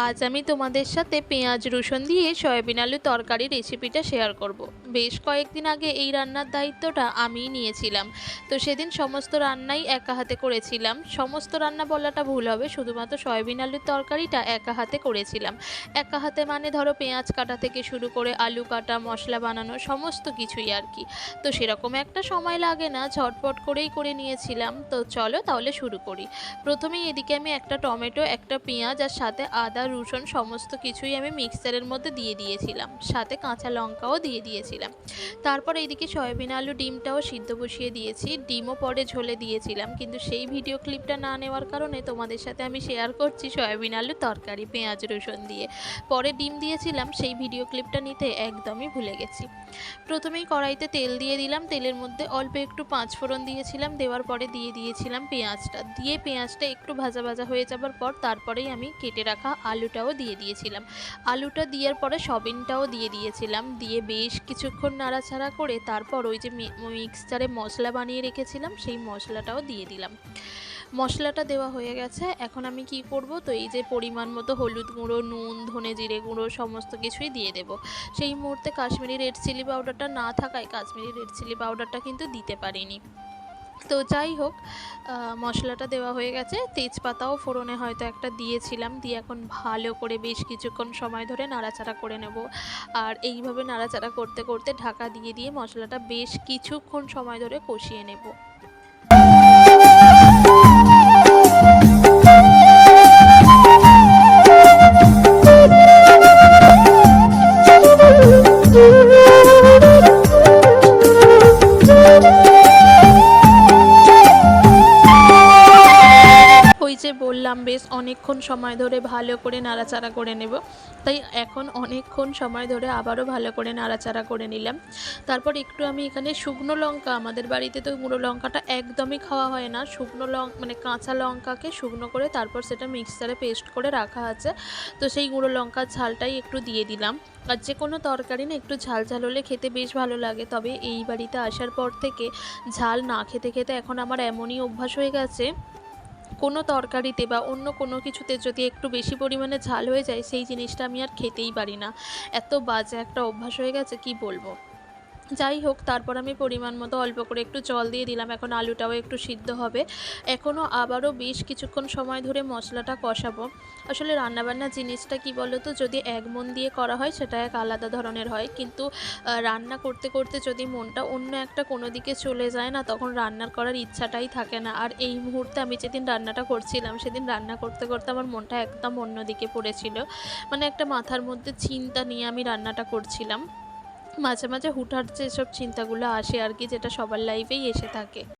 আজ আমি তোমাদের সাথে পেঁয়াজ, রসুন দিয়ে সয়াবিন আলু তরকারি রেসিপিটা শেয়ার করব। বেশ কয়েকদিন আগে এই রান্নার দায়িত্বটা আমিই নিয়েছিলাম। তো সেদিন সমস্ত রান্নাই একা হাতে করেছিলাম। সমস্ত রান্না বলাটা ভুল হবে, শুধুমাত্র সয়াবিন আলুর তরকারিটা একা হাতে করেছিলাম। একা হাতে মানে ধরো পেঁয়াজ কাটা থেকে শুরু করে আলু কাটা, মশলা বানানো, সমস্ত কিছুই আর কি। তো সেরকম একটা সময় লাগে না, ঝটপট করেই করে নিয়েছিলাম। তো চলো তাহলে শুরু করি। প্রথমেই এদিকে আমি একটা টমেটো, একটা পেঁয়াজ আর সাথে আদা রসুন সমস্ত কিছুই আমি মিক্সারের মধ্যে দিয়ে দিয়েছিলাম। সাথে কাঁচা লঙ্কাও দিয়ে দিয়েছিলাম। তারপর এইদিকে সয়াবিন আলু ডিমটাও সিদ্ধ বসিয়ে দিয়েছি। ডিমও পরে ঝোলে দিয়েছিলাম। কিন্তু সেই ভিডিও ক্লিপটা না নেওয়ার কারণে তোমাদের সাথে আমি শেয়ার করছি সয়াবিন আলু তরকারি, পেঁয়াজ, রসুন দিয়ে। পরে ডিম দিয়েছিলাম, সেই ভিডিও ক্লিপটা নিতে একদমই ভুলে গেছি। প্রথমেই কড়াইতে তেল দিয়ে দিলাম। তেলের মধ্যে অল্প একটু পাঁচ ফোড়ন দিয়েছিলাম। দেওয়ার পরে দিয়ে দিয়েছিলাম পেঁয়াজটা। দিয়ে পেঁয়াজটা একটু ভাজা ভাজা হয়ে যাবার পর তারপরেই আমি কেটে রাখা আলুটাও দিয়ে দিয়েছিলাম। আলুটা দেওয়ার পরে সবিনটাও দিয়ে দিয়েছিলাম। দিয়ে বেশ কিছুক্ষণ নাড়াচাড়া করে তারপর ওই যে মিক্সচারে মশলা বানিয়ে রেখেছিলাম, সেই মশলাটাও দিয়ে দিলাম। মশলাটা দেওয়া হয়ে গেছে। এখন আমি কি করব? তো এই যে পরিমাণ মতো হলুদ গুঁড়ো, নুন, ধনে জিরে গুঁড়ো সমস্ত কিছুই দিয়ে দেব। সেই মুহূর্তে কাশ্মীরি রেড চিলি পাউডারটা না থাকায় কাশ্মীরি রেড চিলি পাউডারটা কিন্তু দিতে পারিনি। তো যাই হোক মশলাটা দেওয়া হয়ে গেছে। তেজপাতাও ফোড়নে হয়তো একটা দিয়েছিলাম, দিয়ে এখন ভালো করে বেশ কিছুক্ষণ সময় ধরে নাড়াচাড়া করে নেব। আর এইভাবে নাড়াচাড়া করতে করতে ঢাকা দিয়ে দিয়ে মশলাটা বেশ কিছুক্ষণ সময় ধরে কষিয়ে নেব। বেশ অনেকক্ষণ সময় ধরে ভালো করে নাড়াচাড়া করে নেব। তাই এখন অনেকক্ষণ সময় ধরে আবারও ভালো করে নাড়াচাড়া করে নিলাম। তারপর একটু আমি এখানে শুকনো লঙ্কা, আমাদের বাড়িতে তো গুঁড়ো লঙ্কাটা একদমই খাওয়া হয় না। শুকনো লঙ্কা মানে কাঁচা লঙ্কাকে শুকনো করে তারপর সেটা মিক্সারে পেস্ট করে রাখা আছে। তো সেই গুঁড়ো লঙ্কার ঝালটাই একটু দিয়ে দিলাম। আর যে কোনো তরকারি না একটু ঝাল ঝাল হলে খেতে বেশ ভালো লাগে। তবে এই বাড়িতে আসার পর থেকে ঝাল না খেতে খেতে এখন আমার এমনই অভ্যাস হয়ে গেছে কোনো তরকারিতে বা অন্য কোনো কিছুতে যদি একটু বেশি পরিমাণে ঝাল হয়ে যায়, সেই জিনিসটা আমি আর খেতেই পারি না। এত বাজে একটা অভ্যাস হয়ে গেছে, কি বলব? যাই হোক, তারপর আমি পরিমাণ মতো অল্প করে একটু জল দিয়ে দিলাম। এখন আলুটাও একটু সিদ্ধ হবে। এখনও আবারও বেশ কিছুক্ষণ সময় ধরে মশলাটা কষাবো। আসলে রান্নাবান্না জিনিসটা কি বলো তো যদি এক মন দিয়ে করা হয়, সেটা এক আলাদা ধরনের হয়। কিন্তু রান্না করতে করতে যদি মনটা অন্য একটা কোনো দিকে চলে যায় না, তখন রান্নার করার ইচ্ছাটাই থাকে না। আর এই মুহূর্তে আমি যেদিন রান্নাটা করছিলাম, সেদিন রান্না করতে করতে আমার মনটা একদম অন্য দিকে পড়েছিল। মানে একটা মাথার মধ্যে চিন্তা নিয়ে আমি রান্নাটা করছিলাম। মাঝে মাঝে হুটহাট যেসব চিন্তাগুলো আসে আর কি যেটা সবার লাইফেই এসে থাকে।